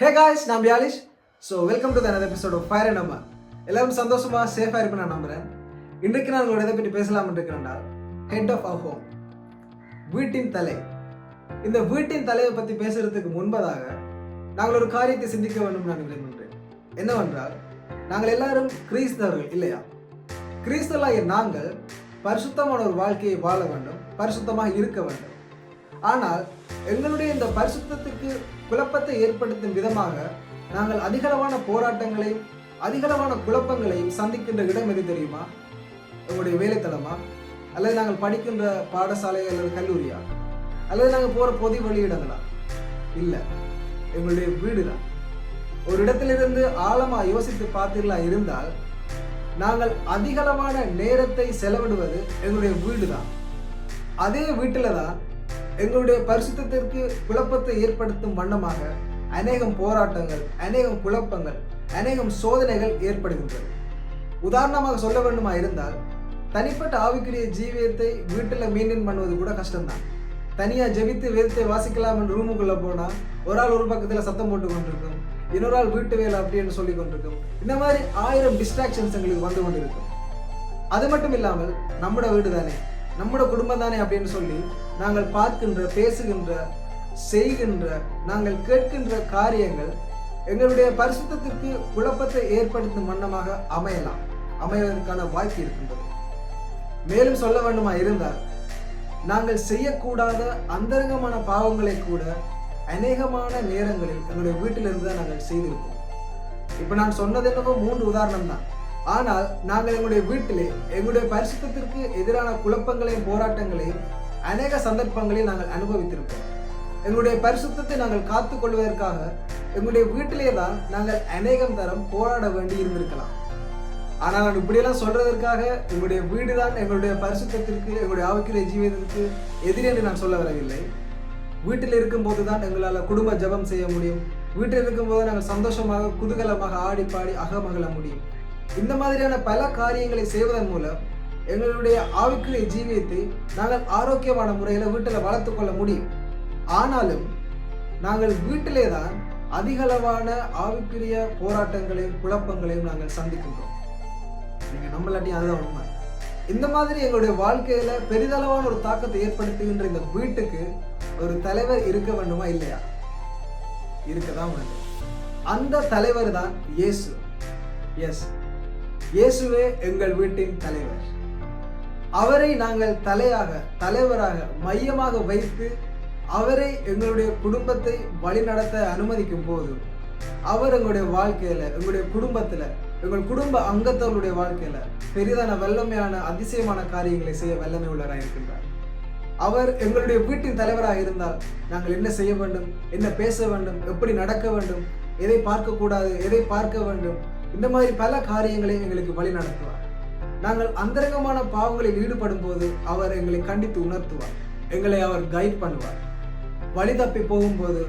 ஹே guys நான் பியாலிஷ். So welcome to தனது எபிசோட் ஆஃப் ஃபயர் நம்ம எல்லாரும் சந்தோஷமாக சேஃபாக இருப்பேன் நான் நம்புகிறேன் இன்றைக்கு நான் உங்களோட இதை பற்றி பேசலாம்னு இருக்கிறேன்டா ஹெட் ஆஃப் அவர் ஹோம் வீட்டின் தலை. இந்த வீட்டின் தலையை பற்றி பேசுகிறதுக்கு முன்பதாக நாங்கள் ஒரு காரியத்தை சிந்திக்க வேண்டும் நான் விரும்புகிறேன் என்னவென்றால் நாங்கள் எல்லாரும் கிறிஸ்தவர்கள் இல்லையா? கிறிஸ்தவர்களாகிய நாங்கள் பரிசுத்தமான ஒரு வாழ்க்கையை வாழ வேண்டும் பரிசுத்தமாக இருக்க வேண்டும். ஆனால் எங்களுடைய இந்த பரிசுத்தத்துக்கு குழப்பத்தை ஏற்படுத்தும் விதமாக நாங்கள் அதிகளவான போராட்டங்களையும் அதிகளவான குழப்பங்களையும் சந்திக்கின்ற இடம் எது தெரியுமா? எங்களுடைய வேலைத்தளமா? அல்லது நாங்கள் படிக்கின்ற பாடசாலை அல்லது கல்லூரியா? அல்லது நாங்கள் போகிற பொது வெளியிடங்களா? இல்லை எங்களுடைய வீடு தான் ஒரு இடத்திலிருந்து ஆழமாக யோசித்து பார்த்தீர்களா இருந்தால் நாங்கள் அதிகளவான நேரத்தை செலவிடுவது எங்களுடைய வீடு தான் அதே வீட்டில் தான் எங்களுடைய பரிசுத்தத்திற்கு குழப்பத்தை ஏற்படுத்தும் வண்ணமாக அநேகம் போராட்டங்கள் அநேகம் குழப்பங்கள் அநேகம் சோதனைகள் ஏற்படுகின்றது உதாரணமாக சொல்ல வேண்டுமா இருந்தால் தனிப்பட்ட ஆவிக்குரிய ஜீவியத்தை வீட்டில் மெயின்டைன் பண்ணுவது கூட கஷ்டம்தான். தனியாக ஜெபித்து வேதத்தை வாசிக்கலாம் என்று ரூமுக்குள்ளே போனால் ஒரு ஆள் ஒரு பக்கத்தில் சத்தம் போட்டு கொண்டிருக்கும் இன்னொரு ஆள் வீட்டு வேலை அப்படின்னு சொல்லி கொண்டிருக்கும். இந்த மாதிரி ஆயிரம் டிஸ்ட்ராக்ஷன்ஸ் எங்களுக்கு வந்து கொண்டிருக்கும். அது மட்டும் இல்லாமல் நம்மளோட வீடு தானே நம்மட குடும்பம் தானே அப்படின்னு சொல்லி நாங்கள் பார்க்கின்ற பேசுகின்ற செய்கின்ற நாங்கள் கேட்கின்ற காரியங்கள் எங்களுடைய பரிசுத்திற்கு குழப்பத்தை ஏற்படுத்தும் வண்ணமாக அமையலாம். அமைவதற்கான வாய்ப்பு இருக்கின்றது. மேலும் சொல்ல வேண்டுமா இருந்தால் நாங்கள் செய்யக்கூடாத அந்தரங்கமான பாவங்களை கூட அநேகமான நேரங்களில் எங்களுடைய வீட்டிலிருந்து தான் நாங்கள் செய்திருப்போம். இப்போ நான் சொன்னது என்னவோ மூன்று உதாரணம் தான் ஆனால் நாங்கள் எங்களுடைய வீட்டிலே எங்களுடைய பரிசுத்தத்திற்கு எதிரான குழப்பங்களையும் போராட்டங்களையும் அநேக சந்தர்ப்பங்களில் நாங்கள் அனுபவித்திருப்போம். எங்களுடைய பரிசுத்தத்தை நாங்கள் காத்து கொள்வதற்காக எங்களுடைய வீட்டிலே தான் நாங்கள் அநேகம் தரம் போராட வேண்டி இருந்திருக்கலாம். ஆனால் நான் இப்படியெல்லாம் சொல்றதற்காக எங்களுடைய வீடு தான் எங்களுடைய பரிசுத்தத்திற்கு எங்களுடைய ஆவிக்குரிய ஜீவிதத்திற்கு எதிரி என்று நான் சொல்ல வரவில்லை. வீட்டில் இருக்கும்போது தான் எங்களால் குடும்ப ஜெபம் செய்ய முடியும். வீட்டில் இருக்கும்போது நாங்கள் சந்தோஷமாக குதூகலமாக ஆடி பாடி அகமகள முடியும். இந்த மாதிரியான பல காரியங்களை செய்வதன் மூலம் எங்களுடைய ஆவிக்குரிய ஜீவியத்தை நாங்கள் ஆரோக்கியமான முறையில் வீட்டில் வளர்த்து கொள்ள முடியும். ஆனாலும் நாங்கள் வீட்டிலே தான் அதிகளவான ஆவிக்குரிய போராட்டங்களையும் குழப்பங்களையும் நாங்கள் சந்திக்கின்றோம். நீங்கள் நம்மளாட்டி அதுதான் உண்மை. இந்த மாதிரி எங்களுடைய வாழ்க்கையில பெரிதளவான ஒரு தாக்கத்தை ஏற்படுத்துகின்ற இந்த வீட்டுக்கு ஒரு தலைவர் இருக்க வேண்டுமா இல்லையா? இருக்கதான் வேண்டும். அந்த தலைவர் தான் இயேசு. எஸ் இயேசுவே எங்கள் வீட்டின் தலைவர். அவரை நாங்கள் தலையாக தலைவராக மையமாக வைத்து அவரை எங்களுடைய குடும்பத்தை வழிநடத்த அனுமதிக்கும் போது அவர் எங்களுடைய வாழ்க்கையில எங்களுடைய குடும்பத்துல எங்கள் குடும்ப அங்கத்தவர்களுடைய வாழ்க்கையில பெரிதான வல்லமையான அதிசயமான காரியங்களை செய்ய வல்லமை உள்ளவராக இருக்கின்றார். அவர் எங்களுடைய வீட்டின் தலைவராக இருந்தால் நாங்கள் என்ன செய்ய வேண்டும்? என்ன பேச வேண்டும்? எப்படி நடக்க வேண்டும்? எதை பார்க்கக்கூடாது? எதை பார்க்க வேண்டும்? இந்த மாதிரி பல காரியங்களை எங்களுக்கு வழி நடத்துவார். நாங்கள் அந்தரங்கமான பாவங்களில் ஈடுபடும் போது அவர் எங்களை கண்டித்து உணர்த்துவார். எங்களை அவர் கைட் பண்ணுவார். வழி தப்பி போகும்போது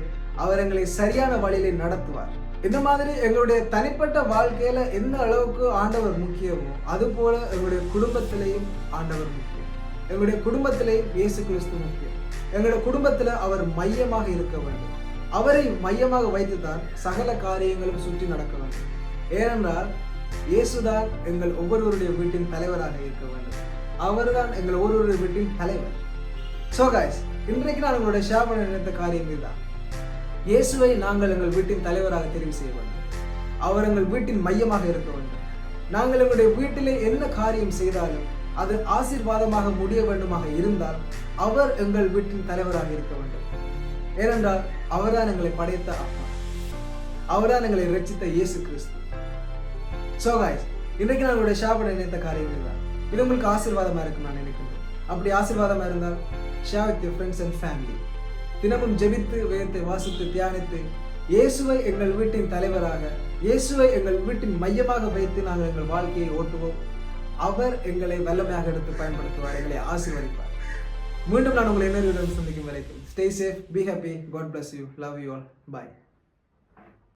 அவர் எங்களை சரியான வழியிலே நடத்துவார். இந்த மாதிரி எங்களுடைய தனிப்பட்ட வாழ்க்கையில எந்த அளவுக்கு ஆண்டவர் முக்கியமோ அது போல எங்களுடைய குடும்பத்திலையும் ஆண்டவர் முக்கியம். எங்களுடைய குடும்பத்திலையும் இயேசு கிறிஸ்து முக்கியம். எங்களுடைய குடும்பத்துல அவர் மையமாக இருக்க வேண்டும். அவரை மையமாக வைத்துதான் சகல காரியங்களும் சுற்றி நடக்க வேண்டும். ஏனென்றால் இயேசுதான் எங்கள் ஒவ்வொருவருடைய வீட்டின் தலைவராக இருக்க வேண்டும். அவர்தான் எங்கள் ஒவ்வொருவருடைய வீட்டின் தலைவர். ஸோ காய்ஸ் இன்றைக்கு நான் உங்களுடைய ஷேர் பண்ண நினைத்த காரியம் இதுதான். இயேசுவை நாங்கள் எங்கள் வீட்டின் தலைவராக தெரிவு செய்ய வேண்டும். அவர் எங்கள் வீட்டின் மையமாக இருக்க வேண்டும். நாங்கள் எங்களுடைய வீட்டிலே என்ன காரியம் செய்தாலும் அது ஆசீர்வாதமாக முடிய வேண்டுமாக இருந்தால் அவர் எங்கள் வீட்டின் தலைவராக இருக்க வேண்டும். ஏனென்றால் அவர்தான் எங்களை படைத்த அப்பா அவர்தான் எங்களை ரச்சித்த இயேசு கிறிஸ்து. ஸோ காய்ஸ் இன்றைக்கு நான் உங்களுடைய ஷேர் பண்ண நினைத்த காரியங்கள் தான் இது உங்களுக்கு ஆசீர்வாதமாக இருக்கும் நான் நினைக்கிறேன். அப்படி ஆசீர்வாதமாக இருந்தால் share with your friends and family தினமும் ஜெபித்து வேதத்தை வாசித்து தியானித்து இயேசுவை எங்கள் வீட்டின் தலைவராக இயேசுவை எங்கள் வீட்டின் மையமாக வைத்து நாங்கள் எங்கள் வாழ்க்கையை ஓட்டுவோம். அவர் எங்களை வல்லமையாக எடுத்து பயன்படுத்துவார் எங்களை ஆசீர்வதிப்பார். மீண்டும் நான் உங்களை இன்னொரு சந்திக்கும் வரைக்கும் stay safe be happy God bless you love you all bye